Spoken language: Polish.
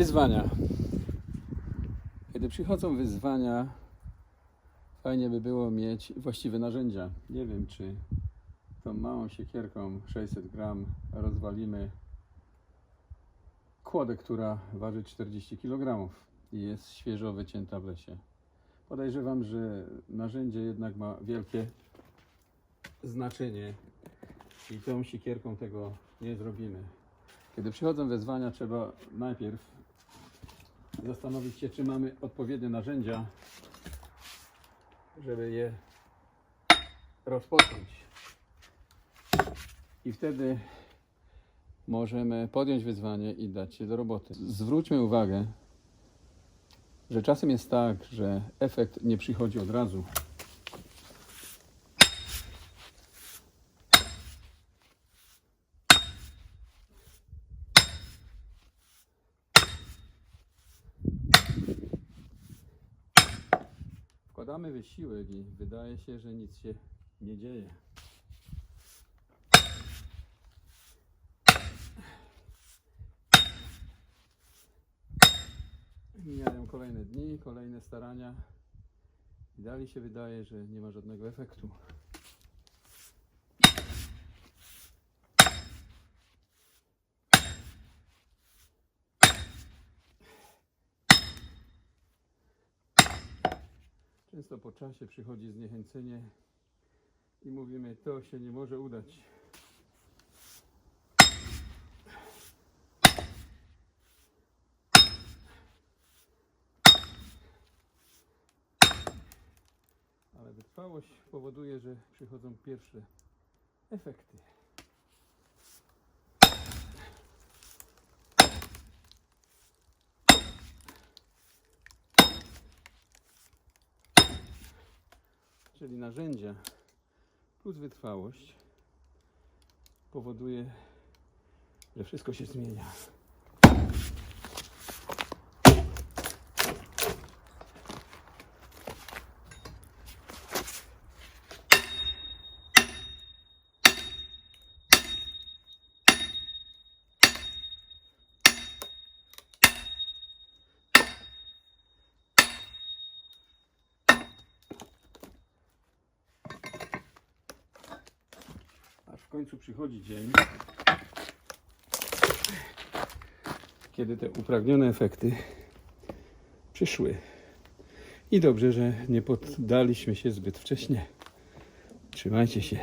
Wyzwania. Kiedy przychodzą wyzwania, fajnie by było mieć właściwe narzędzia. Nie wiem, czy tą małą siekierką 600 gram rozwalimy kłodę, która waży 40 kg i jest świeżo wycięta w lesie. Podejrzewam, że narzędzie jednak ma wielkie znaczenie i tą siekierką tego nie zrobimy. Kiedy przychodzą wezwania, trzeba najpierw zastanowić się, czy mamy odpowiednie narzędzia, żeby je rozpocząć. I wtedy możemy podjąć wyzwanie i dać się do roboty. Zwróćmy uwagę, że czasem jest tak, że efekt nie przychodzi od razu. Wkładamy wysiłek i wydaje się, że nic się nie dzieje. Mijają kolejne dni, kolejne starania i dalej się wydaje, że nie ma żadnego efektu. Często po czasie przychodzi zniechęcenie i mówimy, to się nie może udać. Ale wytrwałość powoduje, że przychodzą pierwsze efekty. Czyli narzędzia plus wytrwałość powoduje, że wszystko się zmienia. Końcu przychodzi dzień, kiedy te upragnione efekty przyszły. I dobrze, że nie poddaliśmy się zbyt wcześnie. Trzymajcie się.